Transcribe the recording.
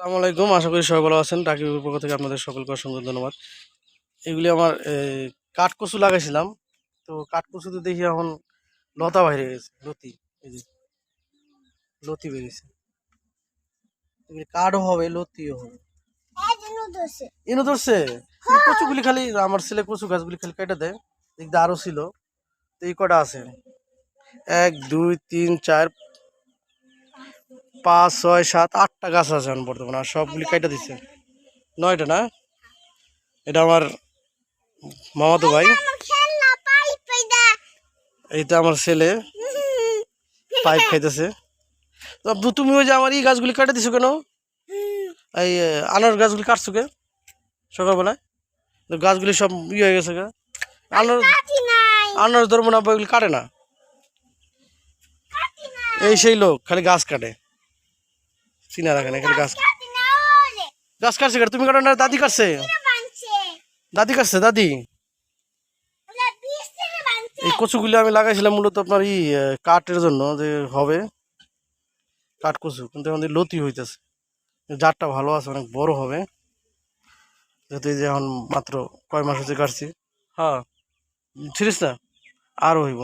আসসালামু আলাইকুম। আশা করি সবাই ভালো আছেন। টাকির পক্ষ থেকে আপনাদের সকলকে অসংখ্য ধন্যবাদ। এগুলি আমার কাঠকচু লাগাইছিলাম। তো কাঠকচুতে দেখি এখন লতা বাইরে গেছে লতি এই যে লতি বেরিয়েছে। এগুলি কাঠও হবে লতিও হবে। ইনো ধরছে। কচুগুলি খালি আমার ছেলে কচু গাছগুলি খালি কেটে দেয়। দেখতে আরও ছিল। তো এই কটা আছে। এক দুই তিন চার পাঁচ ছয় সাত আটটা গাছ আছে এখন বর্তমানে আর সবগুলি কেটে দিচ্ছে নয়টা না? এটা আমার মামাতো ভাই। এইটা আমার ছেলে। পাইপ খাইতেছে। তুমি ওই যে আমার এই গাছগুলি কেটে দিছো কেন? এই আনার গাছগুলি কাটছো কে? সকালবেলায়? গাছগুলি সব ইয়ে হয়ে গেছে আনার আনার ধরবো না আব্বা, এগুলি কাটে না? এই সেই লোক খালি গাছ কাটে। চিনা রাখে না খালি গাছ গাছ কাটছে কেটে তুমি কাটো না দাদি কাটছে? দাদি কাটছে দাদি? এই কচুগুলি আমি লাগাইছিলাম মূলত আপনার ই কাঠের জন্য যে হবে। কাঠ কচু কিন্তু এখন লতি হইতেছে। জাতটা ভালো আছে অনেক বড় হবে। যেহেতু এই যে এখন মাত্র কয় মাস হচ্ছে কাটছি। হ্যাঁ। ছিড়িস না? আরও হইব।